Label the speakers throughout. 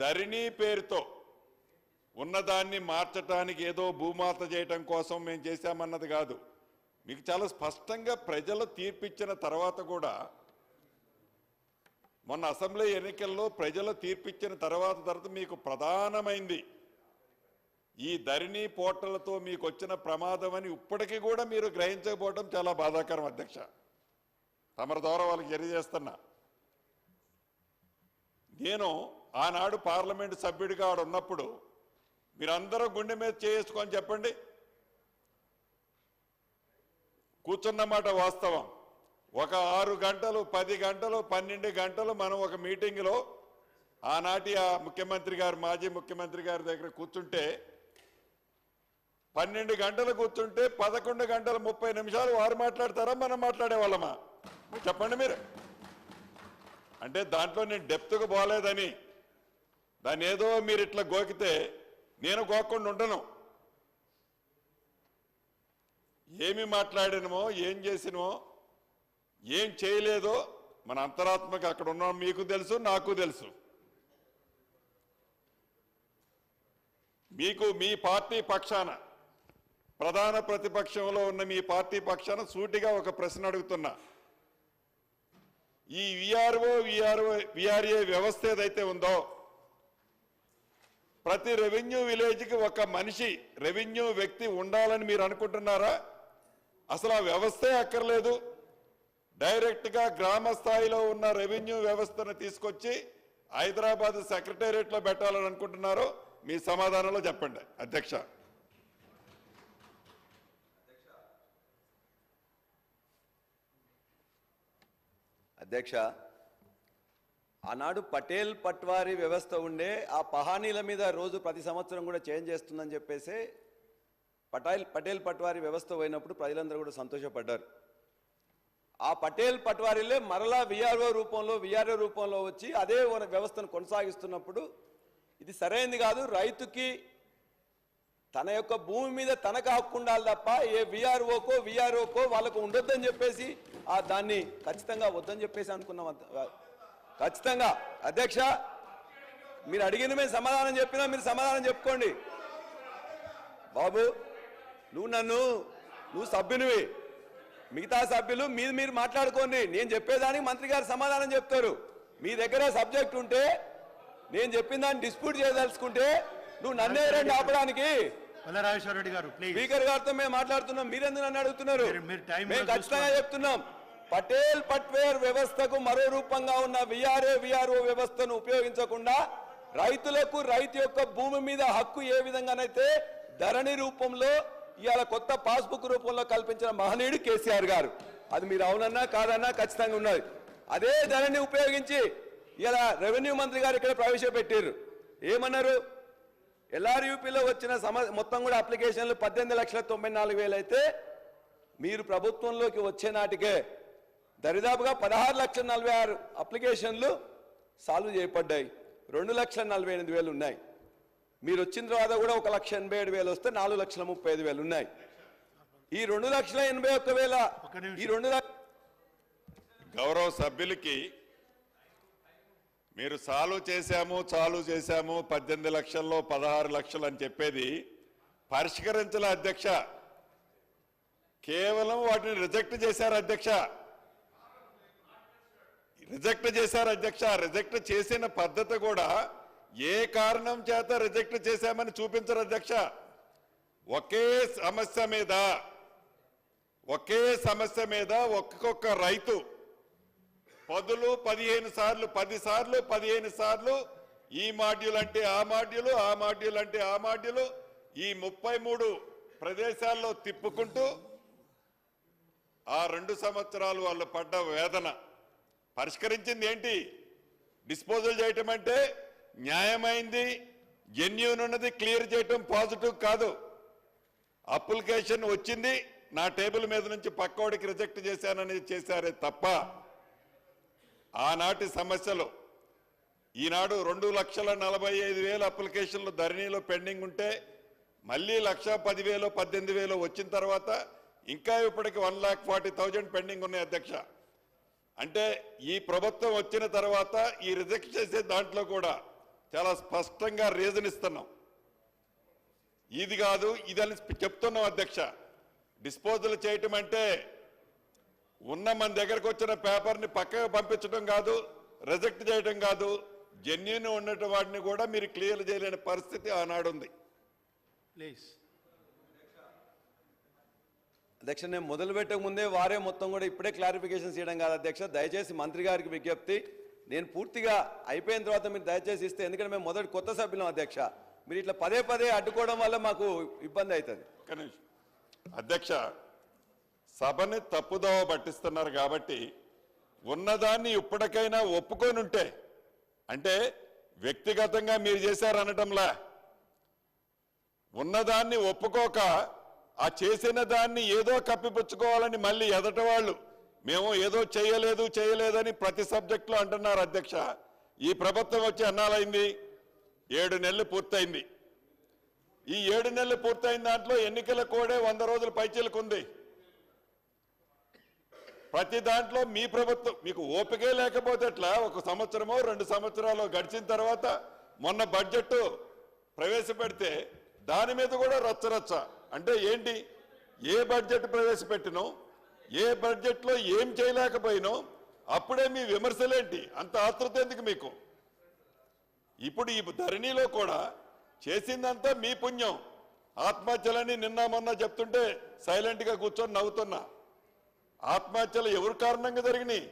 Speaker 1: ధరణి పేరుతో ఉన్నదాన్ని మార్చటానికి ఏదో భూమాత చేయటం కోసం మేము చేశామన్నది కాదు. మీకు చాలా స్పష్టంగా ప్రజలు తీర్పిచ్చిన తర్వాత కూడా మొన్న అసెంబ్లీ ఎన్నికల్లో ప్రజలు తీర్పిచ్చిన తర్వాత తర్వాత మీకు ప్రధానమైంది. ఈ ధరణి పోర్టలతో మీకు వచ్చిన ప్రమాదం అని ఇప్పటికీ కూడా మీరు గ్రహించకపోవడం చాలా బాధాకరం అధ్యక్ష. తమరి ద్వారా వాళ్ళకి తెలియజేస్తున్నా. నేను ఆనాడు పార్లమెంటు సభ్యుడిగా ఆడు ఉన్నప్పుడు మీరందరూ గుండె మీద చేసుకొని చెప్పండి. కూర్చున్నమాట వాస్తవం. ఒక ఆరు గంటలు పది గంటలు పన్నెండు గంటలు మనం ఒక మీటింగ్లో ఆనాటి ఆ ముఖ్యమంత్రి గారు మాజీ ముఖ్యమంత్రి గారి దగ్గర కూర్చుంటే పన్నెండు గంటలు కూర్చుంటే పదకొండు గంటల ముప్పై నిమిషాలు వారు మాట్లాడతారా మనం మాట్లాడే వాళ్ళమా చెప్పండి మీరు. అంటే దాంట్లో నేను డెప్త్గా పోలేదని దాన్ని ఏదో మీరు ఇట్లా గోకితే నేను గోకుండా ఉండను. ఏమి మాట్లాడినమో ఏం చేసినమో ఏం చేయలేదో మన అంతరాత్మక అక్కడ ఉన్న మీకు తెలుసు నాకు తెలుసు. మీకు మీ పార్టీ పక్షాన ప్రధాన ప్రతిపక్షంలో ఉన్న మీ పార్టీ పక్షాన సూటిగా ఒక ప్రశ్న అడుగుతున్నా. ఈ విఆర్ఓ విఆర్ఓ విఆర్ఏ వ్యవస్థ ఏదైతే ఉందో ప్రతి రెవెన్యూ విలేజ్కి ఒక మనిషి రెవెన్యూ వ్యక్తి ఉండాలని మీరు అనుకుంటున్నారా? అసలు ఆ వ్యవస్థే అక్కర్లేదు. డైరెక్ట్గా గ్రామ స్థాయిలో ఉన్న రెవెన్యూ వ్యవస్థను తీసుకొచ్చి హైదరాబాద్ సెక్రటేరియట్లో పెట్టాలని అనుకుంటున్నారో మీ సమాధానంలో చెప్పండి. అధ్యక్ష.
Speaker 2: అధ్యక్ష ఆనాడు పటేల్ పట్వారీ వ్యవస్థ ఉండే ఆ పహానీల మీద రోజు ప్రతి సంవత్సరం కూడా చేంజ్ చేస్తుందని చెప్పేసి పటేల్ పటేల్ పట్వారీ వ్యవస్థ పోయినప్పుడు ప్రజలందరూ కూడా సంతోషపడ్డారు. ఆ పటేల్ పట్వారీలే మరలా విఆర్ఓ రూపంలో విఆర్ఓ రూపంలో వచ్చి అదే వ్యవస్థను కొనసాగిస్తున్నప్పుడు ఇది సరైనది కాదు రైతుకి తన యొక్క భూమి మీద తనకు హక్కు ఉండాలి తప్ప ఏ విఆర్ఓకో విఆర్ఓకో వాళ్ళకు ఉండొద్దని చెప్పేసి ఆ దాన్ని ఖచ్చితంగా వద్దని చెప్పేసి అనుకున్నాం ఖచ్చితంగా. అధ్యక్ష మీరు అడిగిన మేము సమాధానం చెప్పినా మీరు సమాధానం చెప్పుకోండి. బాబు నువ్వు నన్ను నువ్వు సభ్యునివి. మిగతా సభ్యులు మీరు మీరు మాట్లాడుకోండి. నేను చెప్పేదానికి మంత్రి గారు సమాధానం చెప్తారు. మీ దగ్గర సబ్జెక్ట్ ఉంటే నేను చెప్పిన దాన్ని డిస్ప్యూట్ చేయదలుచుకుంటే నువ్వు నన్నే రండి ఆపడానికి.
Speaker 3: రెడ్డి గారు
Speaker 2: స్పీకర్ గారితో మేము మాట్లాడుతున్నాం. మీరెందుకు నన్ను అడుగుతున్నారు? మేము ఖచ్చితంగా. చెప్తున్నాం. పటేల్ పట్వేర్ వ్యవస్థకు మరో రూపంగా ఉన్న విఆర్ఏ విఆర్ఓ వ్యవస్థను ఉపయోగించకుండా రైతులకు రైతు యొక్క భూమి మీద హక్కు ఏ విధంగానైతే ధరణి రూపంలో ఇవాళ కొత్త పాస్బుక్ రూపంలో కల్పించిన మహనీయుడు కేసీఆర్ గారు. అది మీరు అవునన్నా కాదన్నా ఖచ్చితంగా ఉన్నది. అదే ధరణి ఉపయోగించి ఇలా రెవెన్యూ మంత్రి గారు ఇక్కడ ప్రవేశపెట్టారు ఏమన్నారు? ఎల్ఆర్యూపీలో వచ్చిన సమ మొత్తం కూడా అప్లికేషన్లు పద్దెనిమిది లక్షల తొంభై నాలుగు వేలు అయితే మీరు ప్రభుత్వంలోకి వచ్చే నాటికే దరిదాపుగా పదహారు లక్షల నలభై ఆరు అప్లికేషన్లు సాల్వ్ చేయబడ్డాయి. రెండు లక్షల నలభై ఎనిమిది వేలు ఉన్నాయి. మీరు వచ్చిన తర్వాత కూడా ఒక లక్ష ఎనభై ఏడు వేలు వస్తే నాలుగు లక్షల ముప్పై ఐదు వేలు ఉన్నాయి. ఈ రెండు లక్షల ఎనభై ఒక్క వేల. ఈ రెండు లక్ష
Speaker 1: గౌరవ సభ్యులకి మీరు చాలు చేశాము చాలు చేశాము పద్దెనిమిది లక్షల్లో పదహారు లక్షలు అని చెప్పేది పరిష్కరించాల అధ్యక్ష. కేవలం వాటిని రిజెక్ట్ చేశారు అధ్యక్ష. రిజెక్ట్ చేశారు అధ్యక్ష రిజెక్ట్ చేసిన పద్ధతి కూడా ఏ కారణం చేత రిజెక్ట్ చేశామని చూపించరు అధ్యక్ష. ఒకే సమస్య మీద ఒకే సమస్య మీద ఒక్కొక్క రైతు పదులు పదిహేను సార్లు పది సార్లు పదిహేను సార్లు ఈ మాడ్యూల్ అంటే ఆ మాడ్యూలు ఆ మాడ్యూల్ అంటే ఆ మాడ్యూలు ఈ ముప్పై మూడు ప్రదేశాల్లో తిప్పుకుంటూ ఆ రెండు సంవత్సరాలు వాళ్ళు పడ్డ వేదన. పరిష్కరించింది ఏంటి? డిస్పోజల్ చేయటం అంటే న్యాయమైంది జెన్యున్ ఉన్నది క్లియర్ చేయటం పాజిటివ్ కాదు. అప్లికేషన్ వచ్చింది నా టేబుల్ మీద నుంచి పక్కోడికి రిజెక్ట్ చేశానని చేశారే తప్ప ఆనాటి సమస్యలు. ఈనాడు రెండు లక్షల నలభై ఐదు వేల అప్లికేషన్లు ధరణిలో పెండింగ్ ఉంటే మళ్ళీ లక్ష పదివేలు పద్దెనిమిది వేలు వచ్చిన తర్వాత ఇంకా ఇప్పటికి one lakh forty thousand pending ఉన్నాయి అధ్యక్ష. అంటే ఈ ప్రభుత్వం వచ్చిన తర్వాత ఈ రిజెక్ట్ చేసే దాంట్లో కూడా చాలా స్పష్టంగా రీజన్ ఇస్తున్నాం. ఇది కాదు ఇది అని చెప్తున్నాం అధ్యక్ష. డిస్పోజల్ చేయటం అంటే ఉన్న మన దగ్గరకు వచ్చిన పేపర్ని పక్కకు పంపించడం కాదు రిజెక్ట్ చేయడం కాదు జెన్యున్ ఉన్నటువంటి వాటిని కూడా మీరు క్లియర్ చేయలేని పరిస్థితి ఆనాడు ఉంది
Speaker 3: ప్లీజ్
Speaker 2: అధ్యక్ష నేను మొదలు పెట్టక ముందే వారే మొత్తం కూడా ఇప్పుడే క్లారిఫికేషన్ చేయడం కాదు అధ్యక్ష. దయచేసి మంత్రి గారికి విజ్ఞప్తి. నేను పూర్తిగా అయిపోయిన తర్వాత మీరు దయచేసి ఇస్తే ఎందుకంటే మేము మొదటి కొత్త సభ్యులం అధ్యక్ష. మీరు ఇట్లా పదే పదే అడ్డుకోవడం వల్ల మాకు ఇబ్బంది అవుతుంది.
Speaker 1: గణేష్ అధ్యక్ష సభని తప్పుదోవ పట్టిస్తున్నారు కాబట్టి ఉన్నదాన్ని ఇప్పటికైనా ఒప్పుకొని ఉంటే అంటే వ్యక్తిగతంగా మీరు చేశారనటంలా ఉన్నదాన్ని ఒప్పుకోక ఆ చేసిన దాన్ని ఏదో కప్పిపుచ్చుకోవాలని మళ్ళీ ఎదట వాళ్ళు మేము ఏదో చేయలేదు చేయలేదని ప్రతి సబ్జెక్టులో అంటున్నారు అధ్యక్ష. ఈ ప్రభుత్వం వచ్చి అన్నాలైంది ఏడు నెలలు పూర్తయింది. ఈ ఏడు నెలలు పూర్తయిన దాంట్లో ఎన్నికల కోడే వంద రోజుల పైచీలకు ప్రతి దాంట్లో మీ ప్రభుత్వం మీకు ఓపికే లేకపోతే ఎట్లా? ఒక సంవత్సరమో రెండు సంవత్సరాలు గడిచిన తర్వాత మొన్న బడ్జెట్ ప్రవేశపెడితే దాని మీద కూడా రచ్చరచ్చ అంటే ఏంటి? ఏ బడ్జెట్ ప్రవేశపెట్టినో ఏ బడ్జెట్లో ఏం చేయలేకపోయినో అప్పుడే మీ విమర్శలేంటి? అంత ఆతృత ఎందుకు మీకు? ఇప్పుడు ఈ ధరణిలో కూడా చేసిందంతా మీ పుణ్యం. ఆత్మహత్యలని నిన్న మొన్న చెప్తుంటే సైలెంట్గా కూర్చొని నవ్వుతున్నా. ఆత్మహత్యలు ఎవరి కారణంగా జరిగినాయి?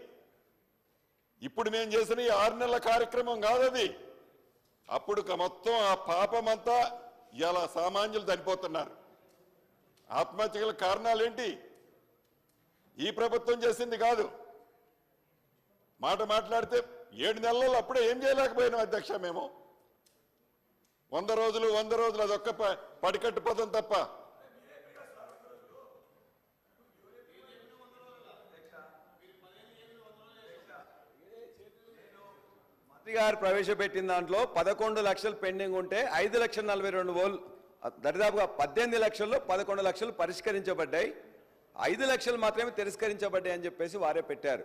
Speaker 1: ఇప్పుడు మేము చేసిన ఈ ఆరు నెలల కార్యక్రమం కాదది. అప్పుడు మొత్తం ఆ పాపమంతా ఇలా సామాన్యులు చనిపోతున్నారు. ఆత్మహత్యల కారణాలు ఏంటి ఈ ప్రభుత్వం చేసింది కాదు. మాట మాట్లాడితే ఏడు నెలల్లో అప్పుడే ఏం చేయలేకపోయినాం అధ్యక్ష మేము. వంద రోజులు వంద రోజులు అదొక్క ప- పడికట్టు పదం తప్ప.
Speaker 2: మంత్రి గారు ప్రవేశపెట్టిన దాంట్లో పదకొండు లక్షలు పెండింగ్ ఉంటే ఐదు లక్షల నలభై రెండు వేలు దరిదాపుగా పద్దెనిమిది లక్షల్లో పదకొండు లక్షలు పరిష్కరించబడ్డాయి. ఐదు లక్షలు మాత్రమే తిరస్కరించబడ్డాయి అని చెప్పేసి వారే పెట్టారు.